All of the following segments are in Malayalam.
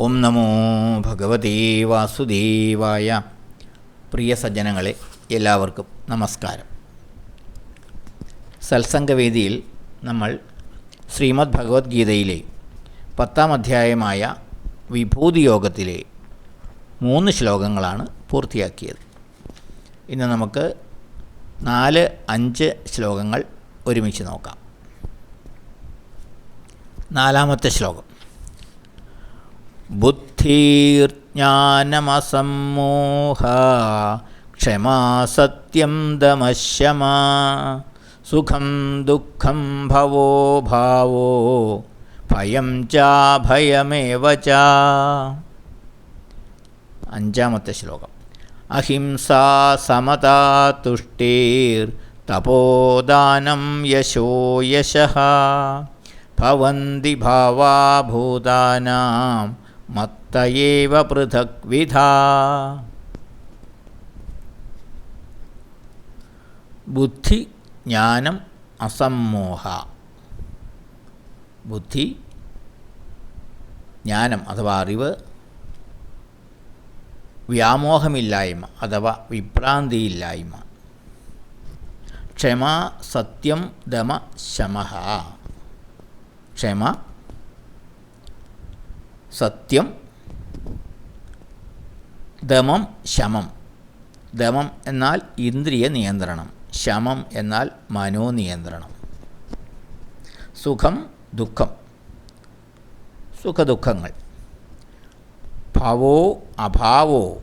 ഓം നമോ ഭഗവതേ വാസുദേവായ പ്രിയ സജ്ജനങ്ങളെ എല്ലാവർക്കും നമസ്കാരം. സത്സംഗവേദിയിൽ നമ്മൾ ശ്രീമദ് ഭഗവത്ഗീതയിലെ പത്താം അധ്യായമായ വിഭൂതിയോഗത്തിലെ മൂന്ന് ശ്ലോകങ്ങളാണ് പൂർത്തിയാക്കിയത്. ഇന്ന് നമുക്ക് നാല് അഞ്ച് ശ്ലോകങ്ങൾ ഒരുമിച്ച് നോക്കാം. നാലാമത്തെ ശ്ലോകം. ബുദ്ധിർജ്ഞാനമസമ്മോഹ ക്ഷമാ സത്യം ദമശമാ സുഖം ദുഃഖം ഭവോ ഭാവോ ഭയം ചാഭയമേവ ച അഞ്ചാമത്തെ ശ്ലോകം. അഹിംസാ സമതാ തുഷ്ടിർ തപോദാനം യശോ യശഃ ഭവന്തി ഭാവാ ഭൂതാനാം മത്തയേവ പൃഥക് വിധ. ബുദ്ധി ജ്ഞാനം അസമ്മോഹ ബുദ്ധി ജ്ഞാനം അഥവാ അറിവ് വ്യാമോഹമില്ലായ്മ അഥവാ വിഭ്രാന്തിയില്ലായ്മ. ക്ഷമ സത്യം ദമ ശമ ക്ഷമ സത്യം ദമം ശമം. ദമം എന്നാൽ ഇന്ദ്രിയ നിയന്ത്രണം ശമം എന്നാൽ മനോനിയന്ത്രണം. സുഖം ദുഃഖം. സുഖദുഃഖങ്ങൾ. ഭവോ അഭാവോ.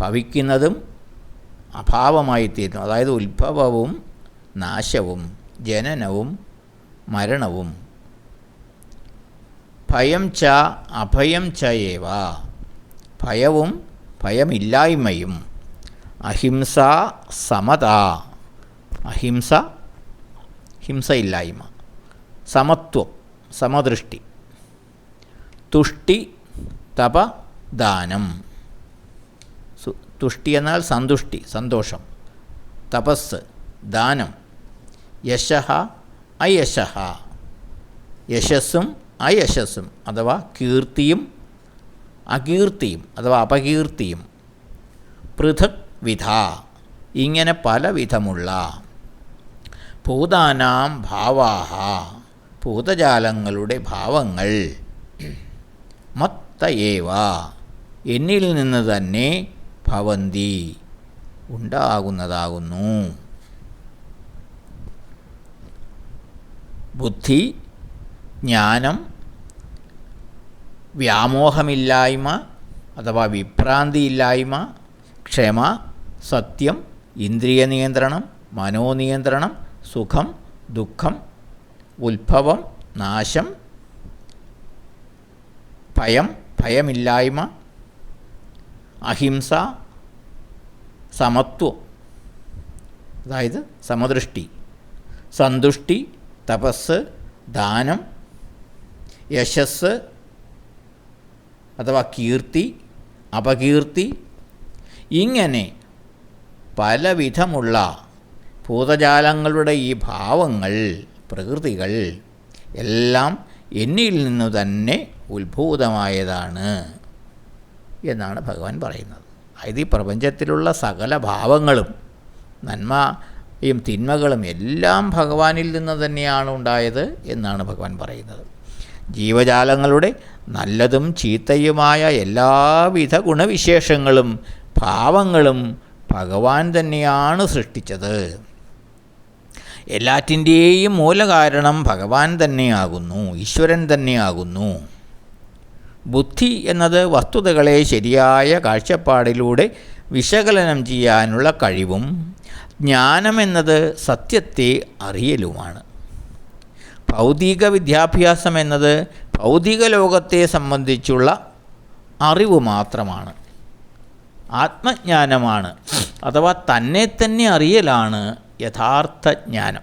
ഭവിക്കുന്നതും അഭാവമായിത്തീരുന്നു. അതായത് ഉത്ഭവവും നാശവും ജനനവും മരണവും. ഭയം ച അഭയം ചയേവ ഭയവും ഭയമില്ലായ്മയും. അഹിംസ സമത. അഹിംസ ഹിംസയില്ലായ്മ. സമത്വം സമദൃഷ്ടി. തുഷ്ടി തപ ദാനം തുഷ്ടി എന്നാൽ സന്തുഷ്ടി സന്തോഷം. തപസ് ദാനം. യശ അയശ. യശസ്സും അയശസ്സും അഥവാ കീർത്തിയും അകീർത്തിയും അഥവാ അപകീർത്തിയും. പൃഥക് വിധ. ഇങ്ങനെ പലവിധമുള്ള. ഭൂതാനാം ഭാവാഹ. ഭൂതജാലങ്ങളുടെ ഭാവങ്ങൾ. മത്തയേവ. എന്നിൽ നിന്ന് തന്നെ ഭവന്തി. ഉണ്ടാകുന്നതാകുന്നു. ബുദ്ധി ജ്ഞാനം വ്യാമോഹമില്ലായ്മ അഥവാ വിഭ്രാന്തിയില്ലായ്മ ക്ഷമ സത്യം ഇന്ദ്രിയ നിയന്ത്രണം മനോനിയന്ത്രണം സുഖം ദുഃഖം ഉത്ഭവം നാശം ഭയം ഭയമില്ലായ്മ അഹിംസ സമത്വം അതായത് സമദൃഷ്ടി സന്തുഷ്ടി തപസ് ദാനം യശസ് അഥവാ കീർത്തി അപകീർത്തി ഇങ്ങനെ പലവിധമുള്ള ഭൂതജാലങ്ങളുടെ ഈ ഭാവങ്ങൾ പ്രകൃതികൾ എല്ലാം എന്നിൽ നിന്നു തന്നെ ഉത്ഭൂതമായതാണ് എന്നാണ് ഭഗവാൻ പറയുന്നത്. അതായത് ഈ പ്രപഞ്ചത്തിലുള്ള സകല ഭാവങ്ങളും നന്മയും തിന്മകളും എല്ലാം ഭഗവാനിൽ നിന്ന് തന്നെയാണ് ഉണ്ടായത് എന്നാണ് ഭഗവാൻ പറയുന്നത്. ജീവജാലങ്ങളുടെ നല്ലതും ചീത്തയുമായ എല്ലാവിധ ഗുണവിശേഷങ്ങളും ഭാവങ്ങളും ഭഗവാൻ തന്നെയാണ് സൃഷ്ടിച്ചത്. എല്ലാറ്റിന്റെയും മൂലകാരണം ഭഗവാൻ തന്നെയാകുന്നു ഈശ്വരൻ തന്നെയാകുന്നു. ബുദ്ധി എന്നത് വസ്തുതകളെ ശരിയായ കാഴ്ചപ്പാടിലൂടെ വിശകലനം ചെയ്യാനുള്ള കഴിവും ജ്ഞാനമെന്നത് സത്യത്തെ അറിയലുമാണ്. ഭൗതിക വിദ്യാഭ്യാസം എന്നത് ഭൗതിക ലോകത്തെ സംബന്ധിച്ചുള്ള അറിവ് മാത്രമാണ്. ആത്മജ്ഞാനമാണ്. അഥവാ തന്നെ തന്നെ അറിയലാണ് യഥാർത്ഥ ജ്ഞാനം.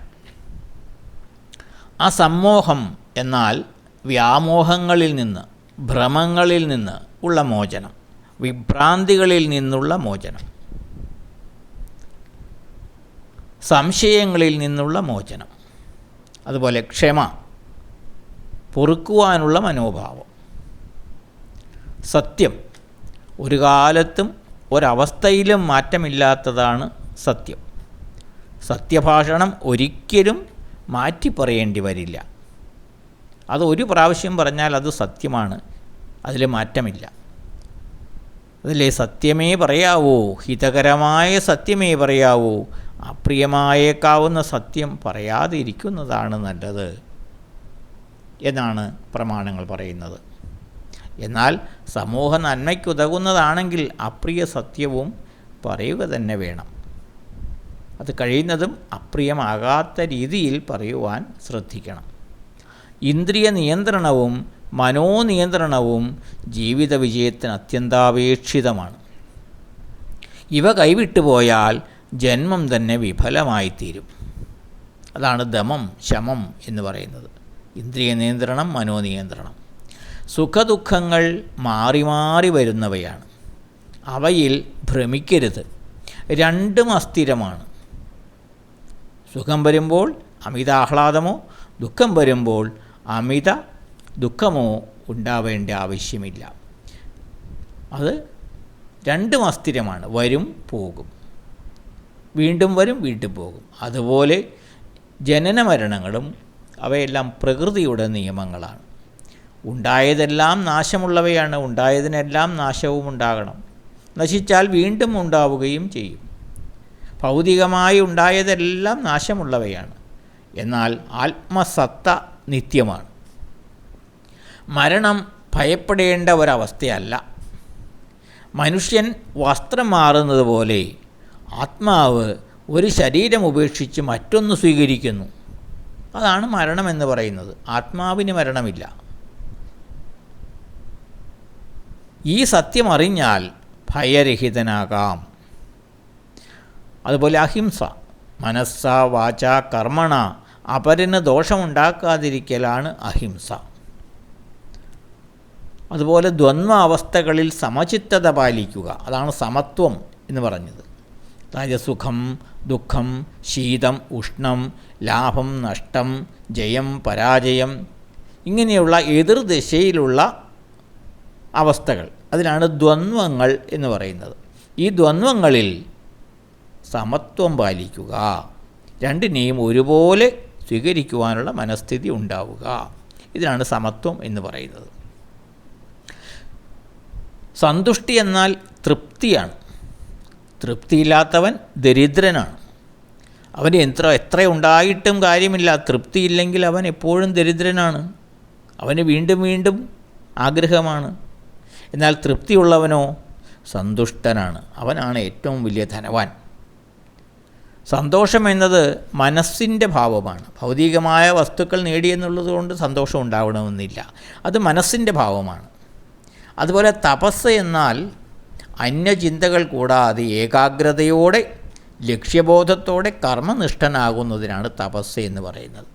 ആ സമ്മോഹം എന്നാൽ വ്യാമോഹങ്ങളിൽ നിന്ന് ഭ്രമങ്ങളിൽ നിന്ന് ഉള്ള മോചനം. വിഭ്രാന്തികളിൽ നിന്നുള്ള മോചനം. സംശയങ്ങളിൽ നിന്നുള്ള മോചനം. അതുപോലെ ക്ഷമ പൊറുക്കുവാനുള്ള മനോഭാവം. സത്യം ഒരു കാലത്തും ഒരവസ്ഥയിലും മാറ്റമില്ലാത്തതാണ് സത്യം. സത്യഭാഷണം ഒരിക്കലും മാറ്റി പറയേണ്ടി വരില്ല. അത് ഒരു പ്രാവശ്യം പറഞ്ഞാൽ അത് സത്യമാണ് അതിൽ മാറ്റമില്ല. അതിലെ സത്യമേ പറയാവൂ ഹിതകരമായ സത്യമേ പറയാവൂ അപ്രിയമായേക്കാവുന്ന സത്യം പറയാതിരിക്കുന്നതാണ് നല്ലത് എന്നാണ് പ്രമാണങ്ങൾ പറയുന്നത്. എന്നാൽ സമൂഹ നന്മയ്ക്കുതകുന്നതാണെങ്കിൽ അപ്രിയ സത്യവും പറയുക തന്നെ വേണം. അത് കഴിയുന്നതും അപ്രിയമാകാത്ത രീതിയിൽ പറയുവാൻ ശ്രദ്ധിക്കണം. ഇന്ദ്രിയ നിയന്ത്രണവും മനോനിയന്ത്രണവും ജീവിത വിജയത്തിന് അത്യന്താപേക്ഷിതമാണ്. ഇവ കൈവിട്ടുപോയാൽ ജന്മം തന്നെ വിഫലമായിത്തീരും. അതാണ് ദമം ശമം എന്ന് പറയുന്നത്. ഇന്ദ്രിയ നിയന്ത്രണം മനോനിയന്ത്രണം. സുഖദുഃഖങ്ങൾ മാറി മാറി വരുന്നവയാണ്. അവയിൽ ഭ്രമിക്കരുത്. രണ്ടും അസ്ഥിരമാണ്. സുഖം വരുമ്പോൾ അമിത ആഹ്ലാദമോ ദുഃഖം വരുമ്പോൾ അമിത ദുഃഖമോ ഉണ്ടാവേണ്ട ആവശ്യമില്ല. അത് രണ്ടും അസ്ഥിരമാണ്. വരും പോകും. വീണ്ടും വരും വീണ്ടും പോകും. അതുപോലെ ജനന മരണങ്ങളും അവയെല്ലാം പ്രകൃതിയുടെ നിയമങ്ങളാണ്. ഉണ്ടായതെല്ലാം നാശമുള്ളവയാണ് ഉണ്ടായതിനെല്ലാം നാശവും ഉണ്ടാകണം. നശിച്ചാൽ വീണ്ടും ഉണ്ടാവുകയും ചെയ്യും. ഭൗതികമായി ഉണ്ടായതെല്ലാം നാശമുള്ളവയാണ്. എന്നാൽ ആത്മസത്ത നിത്യമാണ്. മരണം ഭയപ്പെടേണ്ട ഒരവസ്ഥയല്ല. മനുഷ്യൻ വസ്ത്രം മാറുന്നത് പോലെ ആത്മാവ് ഒരു ശരീരം ഉപേക്ഷിച്ച് മറ്റൊന്ന് സ്വീകരിക്കുന്നു. അതാണ് മരണമെന്ന് പറയുന്നത്. ആത്മാവിന് മരണമില്ല. ഈ സത്യം അറിഞ്ഞാൽ ഭയരഹിതനാകാം. അതുപോലെ അഹിംസ മനസ്സ വാച കർമ്മണ അപരന് ദോഷമുണ്ടാക്കാതിരിക്കലാണ് അഹിംസ. അതുപോലെ ദ്വന്ദ്വ അവസ്ഥകളിൽ സമചിത്തത പാലിക്കുക. അതാണ് സമത്വം എന്ന് പറഞ്ഞത്. അതായത് സുഖം ദുഃഖം ശീതം ഉഷ്ണം ലാഭം നഷ്ടം ജയം പരാജയം ഇങ്ങനെയുള്ള എതിർദിശയിലുള്ള അവസ്ഥകൾ. അതിനാണ് ദ്വന്ദ്വങ്ങൾ എന്ന് പറയുന്നത്. ഈ ദ്വന്ദ്വങ്ങളിൽ സമത്വം പാലിക്കുക. രണ്ടിനെയും ഒരുപോലെ സ്വീകരിക്കുവാനുള്ള മനസ്ഥിതി ഉണ്ടാവുക. ഇതിനാണ് സമത്വം എന്ന് പറയുന്നത്. സന്തുഷ്ടി എന്നാൽ തൃപ്തിയാണ്. തൃപ്തിയില്ലാത്തവൻ ദരിദ്രനാണ്. അവന് എത്ര എത്ര ഉണ്ടായിട്ടും കാര്യമില്ല. തൃപ്തിയില്ലെങ്കിൽ അവൻ എപ്പോഴും ദരിദ്രനാണ്. അവന് വീണ്ടും വീണ്ടും ആഗ്രഹമാണ്. എന്നാൽ തൃപ്തിയുള്ളവനോ സന്തുഷ്ടനാണ്. അവനാണ് ഏറ്റവും വലിയ ധനവാൻ. സന്തോഷം എന്നത് മനസ്സിന്റെ ഭാവമാണ്. ഭൗതികമായ വസ്തുക്കൾ നേടിയെന്നുള്ളത് കൊണ്ട് സന്തോഷം ഉണ്ടാവണമെന്നില്ല. അത് മനസ്സിന്റെ ഭാവമാണ്. അതുപോലെ തപസ് എന്നാൽ അന്യചിന്തകൾ കൂടാതെ ഏകാഗ്രതയോടെ ലക്ഷ്യബോധത്തോടെ കർമ്മനിഷ്ഠനാകുന്നതിനാണ് തപസ് എന്ന് പറയുന്നത്.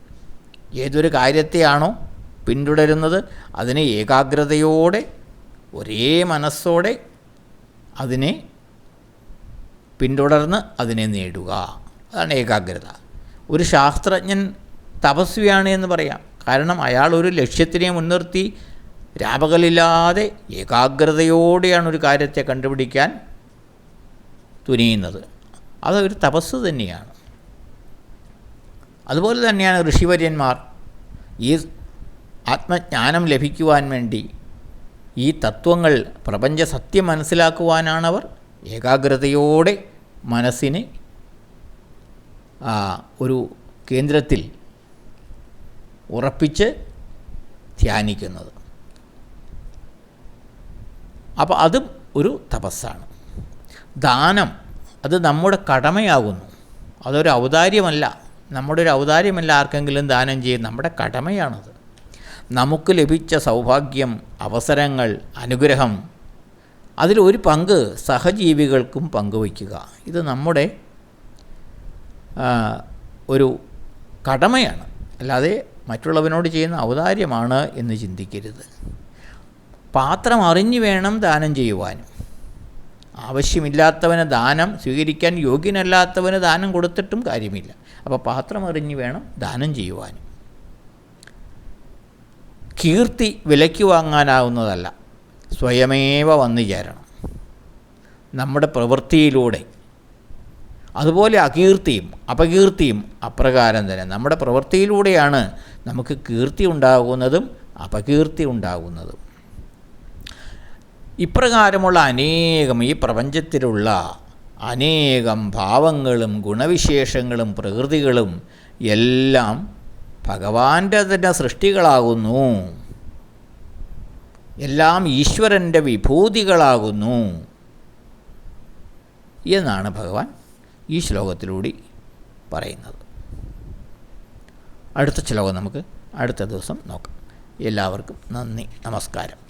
ഏതൊരു കാര്യത്തെയാണോ പിന്തുടരുന്നത് അതിനെ ഏകാഗ്രതയോടെ ഒരേ മനസ്സോടെ അതിനെ പിന്തുടർന്ന് അതിനെ നേടുക. അതാണ് ഏകാഗ്രത. ഒരു ശാസ്ത്രജ്ഞൻ തപസ്വിയാണ് എന്ന് പറയാം. കാരണം അയാൾ ഒരു ലക്ഷ്യത്തിനെ മുൻനിർത്തി രാപകലില്ലാതെ ഏകാഗ്രതയോടെയാണ് ഒരു കാര്യത്തെ കണ്ടുപിടിക്കാൻ തുനിയുന്നത്. അതൊരു തപസ് തന്നെയാണ്. അതുപോലെ തന്നെയാണ് ഋഷിവര്യന്മാർ ഈ ആത്മജ്ഞാനം ലഭിക്കുവാൻ വേണ്ടി ഈ തത്വങ്ങൾ പ്രപഞ്ച സത്യം മനസ്സിലാക്കുവാനാണവർ ഏകാഗ്രതയോടെ മനസ്സിനെ ഒരു കേന്ദ്രത്തിൽ ഉറപ്പിച്ച് ധ്യാനിക്കുന്നത്. അപ്പോൾ അതും ഒരു തപസ്സാണ്. ദാനം അത് നമ്മുടെ കടമയാകുന്നു. അതൊരു ഔദാര്യമല്ല. നമ്മുടെ ഒരു ഔദാര്യമല്ല ആർക്കെങ്കിലും ദാനം ചെയ്യും നമ്മുടെ കടമയാണത്. നമുക്ക് ലഭിച്ച സൗഭാഗ്യം അവസരങ്ങൾ അനുഗ്രഹം അതിലൊരു പങ്ക് സഹജീവികൾക്കും പങ്കുവയ്ക്കുക. ഇത് നമ്മുടെ ഒരു കടമയാണ്. അല്ലാതെ മറ്റുള്ളവനോട് ചെയ്യുന്ന ഔദാര്യമാണ് എന്ന് ചിന്തിക്കരുത്. പാത്രം അറിഞ്ഞു വേണം ദാനം ചെയ്യുവാനും ആവശ്യമില്ലാത്തവന് ദാനം സ്വീകരിക്കാൻ യോഗ്യനല്ലാത്തവന് ദാനം കൊടുത്തിട്ടും കാര്യമില്ല. അപ്പോൾ പാത്രം അറിഞ്ഞു വേണം ദാനം ചെയ്യുവാനും കീർത്തി വിലയ്ക്ക് വാങ്ങാനാവുന്നതല്ല. സ്വയമേവ വന്നു ചേരണം. നമ്മുടെ പ്രവൃത്തിയിലൂടെ. അതുപോലെ അകീർത്തിയും അപകീർത്തിയും അപ്രകാരം തന്നെ. നമ്മുടെ പ്രവൃത്തിയിലൂടെയാണ് നമുക്ക് കീർത്തി ഉണ്ടാകുന്നതും അപകീർത്തി ഉണ്ടാകുന്നതും. ഇപ്രകാരമുള്ള അനേകം ഈ പ്രപഞ്ചത്തിലുള്ള അനേകം ഭാവങ്ങളും ഗുണവിശേഷങ്ങളും പ്രകൃതികളും എല്ലാം ഭഗവാന്റെ തന്നെ സൃഷ്ടികളാകുന്നു. എല്ലാം ഈശ്വരന്റെ വിഭൂതികളാകുന്നു. എന്നാണ് ഭഗവാൻ ഈ ശ്ലോകത്തിലൂടെ പറയുന്നത്. അടുത്ത ശ്ലോകം നമുക്ക് അടുത്ത ദിവസം നോക്കാം. എല്ലാവർക്കും നന്ദി നമസ്കാരം.